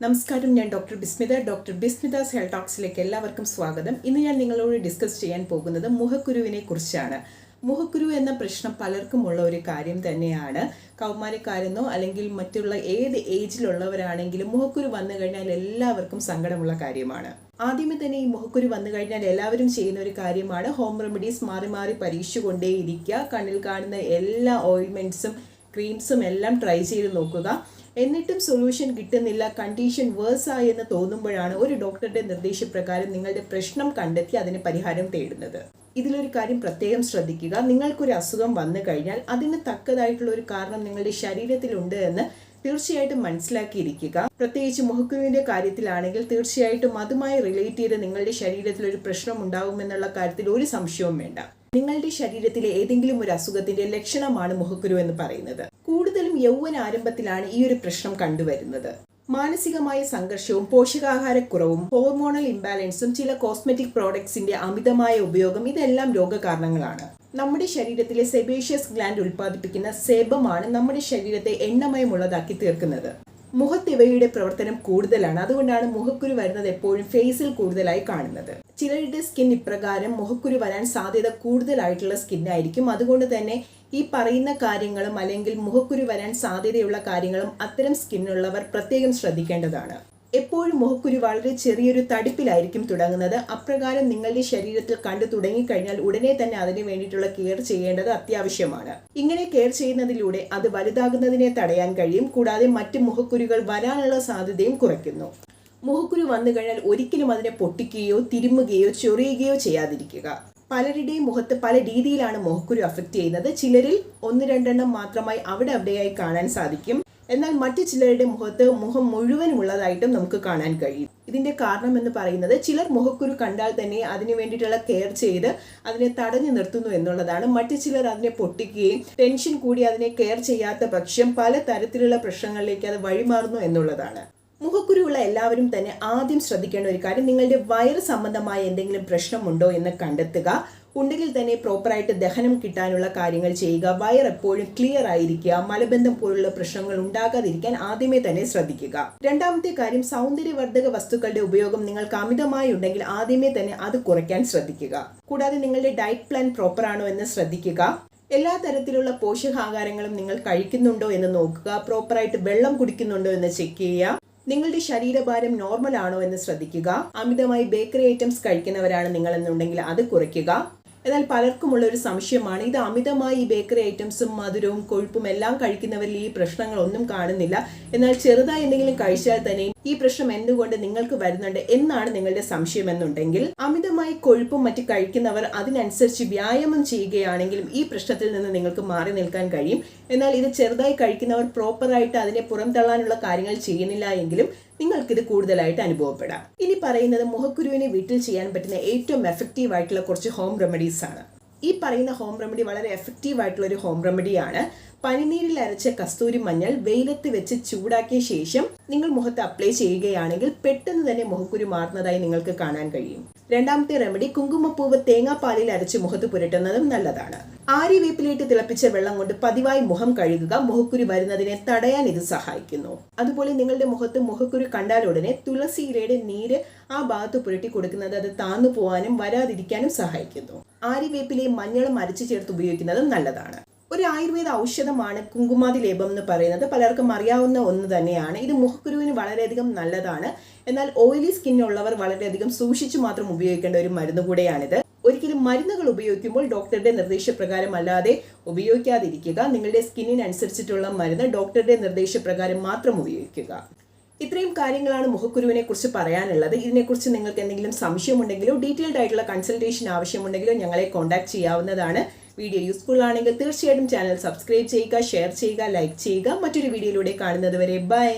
നമസ്കാരം ഞാൻ doctor Bismitha. Doctor Bismitha's health ടോക്സിലേക്ക് എല്ലാവർക്കും സ്വാഗതം. ഇന്ന് ഞാൻ നിങ്ങളോട് ഡിസ്കസ് ചെയ്യാൻ പോകുന്നത് മുഖക്കുരുവിനെ കുറിച്ചാണ്. മുഖക്കുരു എന്ന പ്രശ്നം പലർക്കും ഉള്ള ഒരു കാര്യം തന്നെയാണ്. കൗമാരക്കാരെന്നോ അല്ലെങ്കിൽ മറ്റുള്ള ഏത് ഏജിലുള്ളവരാണെങ്കിലും മുഖക്കുരു വന്നു കഴിഞ്ഞാൽ എല്ലാവർക്കും സങ്കടമുള്ള കാര്യമാണ്. ആദ്യമേ തന്നെ ഈ മുഖക്കുരു വന്നു കഴിഞ്ഞാൽ എല്ലാവരും ചെയ്യുന്ന ഒരു കാര്യമാണ്. ഹോം റെമഡീസ് മാറി മാറി പരീക്ഷിച്ചുകൊണ്ടേയിരിക്കുക. കണ്ണിൽ കാണുന്ന എല്ലാ ഓയിൽമെന്റ്സും ക്രീംസും എല്ലാം ട്രൈ ചെയ്ത് നോക്കുക. എന്നിട്ടും സൊല്യൂഷൻ കിട്ടുന്നില്ല കണ്ടീഷൻ വേഴ്സായി എന്ന് തോന്നുമ്പോഴാണ് ഒരു ഡോക്ടറുടെ നിർദ്ദേശപ്രകാരം നിങ്ങളുടെ പ്രശ്നം കണ്ടെത്തി അതിന് പരിഹാരം തേടുന്നത്. ഇതിലൊരു കാര്യം പ്രത്യേകം ശ്രദ്ധിക്കുക. നിങ്ങൾക്കൊരു അസുഖം വന്നു കഴിഞ്ഞാൽ അതിന് തക്കതായിട്ടുള്ള ഒരു കാരണം നിങ്ങളുടെ ശരീരത്തിലുണ്ട് എന്ന് തീർച്ചയായിട്ടും മനസ്സിലാക്കിയിരിക്കുക. പ്രത്യേകിച്ച് മുഖക്കുരുവിന്റെ കാര്യത്തിലാണെങ്കിൽ തീർച്ചയായിട്ടും അതുമായി റിലേറ്റ് ചെയ്ത് നിങ്ങളുടെ ശരീരത്തിൽ ഒരു പ്രശ്നം ഉണ്ടാകുമെന്നുള്ള കാര്യത്തിൽ ഒരു സംശയവും വേണ്ട. നിങ്ങളുടെ ശരീരത്തിലെ ഏതെങ്കിലും ഒരു അസുഖത്തിന്റെ ലക്ഷണമാണ് മുഖക്കുരു എന്ന് പറയുന്നത്. കൂടുതലും യൗവന ആരംഭത്തിലാണ് ഈ ഒരു പ്രശ്നം കണ്ടുവരുന്നത്. മാനസികമായ സംഘർഷവും പോഷകാഹാരക്കുറവും ഹോർമോണൽ ഇംബാലൻസും ചില കോസ്മെറ്റിക് പ്രോഡക്ട്സിന്റെ അമിതമായ ഉപയോഗം ഇതെല്ലാം രോഗകാരണങ്ങളാണ്. നമ്മുടെ ശരീരത്തിലെ സെബേഷ്യസ് ഗ്ലാൻഡ് ഉൽപ്പാദിപ്പിക്കുന്ന സെബമാണ് നമ്മുടെ ശരീരത്തെ എണ്ണമയമുള്ളതാക്കി തീർക്കുന്നത്. മുഖത്ത് ഇവയുടെ പ്രവർത്തനം കൂടുതലാണ്. അതുകൊണ്ടാണ് മുഖക്കുരു വരുന്നത് എപ്പോഴും ഫേസിൽ കൂടുതലായി കാണുന്നത്. ചിലരുടെ സ്കിൻ ഇപ്രകാരം മുഖക്കുരു വരാൻ സാധ്യത കൂടുതലായിട്ടുള്ള സ്കിന്നായിരിക്കും അതുകൊണ്ട് തന്നെ ഈ പറയുന്ന കാര്യങ്ങളും അല്ലെങ്കിൽ മുഖക്കുരു വരാൻ സാധ്യതയുള്ള കാര്യങ്ങളും അത്തരം സ്കിന്നുള്ളവർ പ്രത്യേകം ശ്രദ്ധിക്കേണ്ടതാണ്. എപ്പോഴും മുഖക്കുരു വളരെ ചെറിയൊരു തടിപ്പിലായിരിക്കും തുടങ്ങുന്നത്. അപ്രകാരം നിങ്ങളുടെ ശരീരത്തിൽ കണ്ടു തുടങ്ങിക്കഴിഞ്ഞാൽ ഉടനെ തന്നെ അതിന് വേണ്ടിയിട്ടുള്ള കെയർ ചെയ്യേണ്ടത് അത്യാവശ്യമാണ്. ഇങ്ങനെ കെയർ ചെയ്യുന്നതിലൂടെ അത് വലുതാകുന്നതിനെ തടയാൻ കഴിയും. കൂടാതെ മറ്റ് മുഖക്കുരുകൾ വരാനുള്ള സാധ്യതയും കുറയ്ക്കുന്നു. മുഖക്കുരു വന്നു കഴിഞ്ഞാൽ ഒരിക്കലും അതിനെ പൊട്ടിക്കുകയോ തിരുമുകയോ ചൊറിയുകയോ ചെയ്യാതിരിക്കുക. പലരുടെയും മുഖത്ത് പല രീതിയിലാണ് മുഖക്കുരു അഫക്റ്റ് ചെയ്യുന്നത്. ചിലരിൽ ഒന്ന് രണ്ടെണ്ണം മാത്രമായി അവിടെ അവിടെയായി കാണാൻ സാധിക്കും. എന്നാൽ മറ്റു ചിലരുടെ മുഖത്ത് മുഖം മുഴുവനും ഉള്ളതായിട്ടും നമുക്ക് കാണാൻ കഴിയും. ഇതിന്റെ കാരണം എന്ന് പറയുന്നത് ചിലർ മുഖക്കുരു കണ്ടാൽ തന്നെ അതിനു വേണ്ടിയിട്ടുള്ള കെയർ ചെയ്ത് അതിനെ തടഞ്ഞു നിർത്തുന്നു എന്നുള്ളതാണ്. മറ്റു ചിലർ അതിനെ പൊട്ടിക്കുകയും ടെൻഷൻ കൂടി അതിനെ കെയർ ചെയ്യാത്ത പക്ഷം പല തരത്തിലുള്ള പ്രശ്നങ്ങളിലേക്ക് അത് വഴിമാറുന്നു എന്നുള്ളതാണ്. മുഖക്കുരുവുള്ള എല്ലാവരും തന്നെ ആദ്യം ശ്രദ്ധിക്കേണ്ട ഒരു കാര്യം നിങ്ങളുടെ വയറ് സംബന്ധമായ എന്തെങ്കിലും പ്രശ്നമുണ്ടോ എന്ന് കണ്ടെത്തുക. ഉണ്ടെങ്കിൽ തന്നെ പ്രോപ്പറായിട്ട് ദഹനം കിട്ടാനുള്ള കാര്യങ്ങൾ ചെയ്യുക. വയർ എപ്പോഴും ക്ലിയർ ആയിരിക്കുക. മലബന്ധം പോലുള്ള പ്രശ്നങ്ങൾ ഉണ്ടാകാതിരിക്കാൻ ആദ്യമേ തന്നെ ശ്രദ്ധിക്കുക. രണ്ടാമത്തെ കാര്യം സൗന്ദര്യവർദ്ധക വസ്തുക്കളുടെ ഉപയോഗം നിങ്ങൾക്ക് അമിതമായി ഉണ്ടെങ്കിൽ ആദ്യമേ തന്നെ അത് കുറയ്ക്കാൻ ശ്രദ്ധിക്കുക. കൂടാതെ നിങ്ങളുടെ ഡയറ്റ് പ്ലാൻ പ്രോപ്പർ ആണോ എന്ന് ശ്രദ്ധിക്കുക. എല്ലാ തരത്തിലുള്ള പോഷകാഹാരങ്ങളും നിങ്ങൾ കഴിക്കുന്നുണ്ടോ എന്ന് നോക്കുക. പ്രോപ്പറായിട്ട് വെള്ളം കുടിക്കുന്നുണ്ടോ എന്ന് ചെക്ക് ചെയ്യുക. നിങ്ങളുടെ ശരീരഭാരം നോർമൽ ആണോ എന്ന് ശ്രദ്ധിക്കുക. അമിതമായി ബേക്കറി ഐറ്റംസ് കഴിക്കുന്നവരാണ് നിങ്ങൾ എന്നുണ്ടെങ്കിൽ അത് കുറയ്ക്കുക. എന്നാൽ പലർക്കുമുള്ള ഒരു സംശയമാണ്. ഇത് അമിതമായി ഈ ബേക്കറി ഐറ്റംസും മധുരവും കൊഴുപ്പും എല്ലാം കഴിക്കുന്നവരിൽ ഈ പ്രശ്നങ്ങളൊന്നും കാണുന്നില്ല. എന്നാൽ ചെറുതായി എന്തെങ്കിലും കഴിച്ചാൽ തന്നെ ഈ പ്രശ്നം എന്തുകൊണ്ട് നിങ്ങൾക്ക് വരുന്നുണ്ട് എന്നാണ് നിങ്ങളുടെ സംശയം എന്നുണ്ടെങ്കിൽ അമിതമായി കൊഴുപ്പും മറ്റ് കഴിക്കുന്നവർ അതിനനുസരിച്ച് വ്യായാമം ചെയ്യുകയാണെങ്കിലും ഈ പ്രശ്നത്തിൽ നിന്ന് നിങ്ങൾക്ക് മാറി നിൽക്കാൻ കഴിയും. എന്നാൽ ഇത് ചെറുതായി കഴിക്കുന്നവർ പ്രോപ്പറായിട്ട് അതിനെ പുറംതള്ളാനുള്ള കാര്യങ്ങൾ ചെയ്യുന്നില്ല എങ്കിലും നിങ്ങൾക്കിത് കൂടുതലായിട്ട് അനുഭവപ്പെടാം. ഇനി പറയുന്നത് മുഖക്കുരുവിനെ വീട്ടിൽ ചെയ്യാൻ പറ്റുന്ന ഏറ്റവും എഫക്റ്റീവ് ആയിട്ടുള്ള കുറച്ച് ഹോം റെമഡീസ് ആണ്. ഈ പറയുന്ന ഹോം റെമഡി വളരെ എഫക്റ്റീവ് ആയിട്ടുള്ള ഒരു ഹോം റെമഡിയാണ് പനിനീരിൽ അരച്ച കസ്തൂരി മഞ്ഞൾ വെയിലത്ത് വെച്ച് ചൂടാക്കിയ ശേഷം നിങ്ങൾ മുഖത്ത് അപ്ലൈ ചെയ്യുകയാണെങ്കിൽ പെട്ടെന്ന് തന്നെ മുഖക്കുരു മാറുന്നതായി നിങ്ങൾക്ക് കാണാൻ കഴിയും. രണ്ടാമത്തെ റെമഡി കുങ്കുമപ്പൂവ് തേങ്ങാപ്പാലിൽ അരച്ച് മുഖത്ത് പുരട്ടുന്നതും നല്ലതാണ്. ആര്യവേപ്പിലിട്ട് തിളപ്പിച്ച വെള്ളം കൊണ്ട് പതിവായി മുഖം കഴുകുക മുഖക്കുരു വരുന്നതിനെ തടയാൻ ഇത് സഹായിക്കുന്നു. അതുപോലെ നിങ്ങളുടെ മുഖത്ത് മുഖക്കുരു കണ്ടാൽ ഉടനെ തുളസി ഇലയുടെ നീര് ആ ഭാഗത്ത് പുരട്ടി കൊടുക്കുന്നത് അത് താന്നു പോവാനും വരാതിരിക്കാനും സഹായിക്കുന്നു. ആര്യവേപ്പിലെ മഞ്ഞളും അരച്ചു ചേർത്ത് ഉപയോഗിക്കുന്നതും നല്ലതാണ്. ഒരു ആയുർവേദ ഔഷധമാണ് കുങ്കുമാതി ലേപം എന്ന് പറയുന്നത്. പലർക്കും അറിയാവുന്ന ഒന്ന് തന്നെയാണ്. ഇത് മുഖക്കുരുവിന് വളരെയധികം നല്ലതാണ്. എന്നാൽ ഓയിലി സ്കിന്നുള്ളവർ വളരെയധികം സൂക്ഷിച്ചു മാത്രം ഉപയോഗിക്കേണ്ട ഒരു മരുന്ന് കൂടെയാണിത്. ഒരിക്കലും മരുന്നുകൾ ഉപയോഗിക്കുമ്പോൾ ഡോക്ടറുടെ നിർദ്ദേശപ്രകാരം അല്ലാതെ ഉപയോഗിക്കാതിരിക്കുക. നിങ്ങളുടെ സ്കിന്നിനനുസരിച്ചിട്ടുള്ള മരുന്ന് ഡോക്ടറുടെ നിർദ്ദേശപ്രകാരം മാത്രം ഉപയോഗിക്കുക. ഇത്രയും കാര്യങ്ങളാണ് മുഖക്കുരുവിനെ കുറിച്ച് പറയാനുള്ളത്. ഇതിനെക്കുറിച്ച് നിങ്ങൾക്ക് എന്തെങ്കിലും സംശയമുണ്ടെങ്കിലോ ഡീറ്റെയിൽഡ് ആയിട്ടുള്ള കൺസൾട്ടേഷൻ ആവശ്യമുണ്ടെങ്കിലോ ഞങ്ങളെ കോൺടാക്ട് ചെയ്യാവുന്നതാണ്. വീഡിയോ യൂസ്ഫുൾ ആണെങ്കിൽ തീർച്ചയായിട്ടും ചാനൽ സബ്സ്ക്രൈബ് ചെയ്യുക ഷെയർ ചെയ്യുക ലൈക്ക് ചെയ്യുക. മറ്റൊരു വീഡിയോയിലൂടെ കാണുന്നത് വരെ ബൈ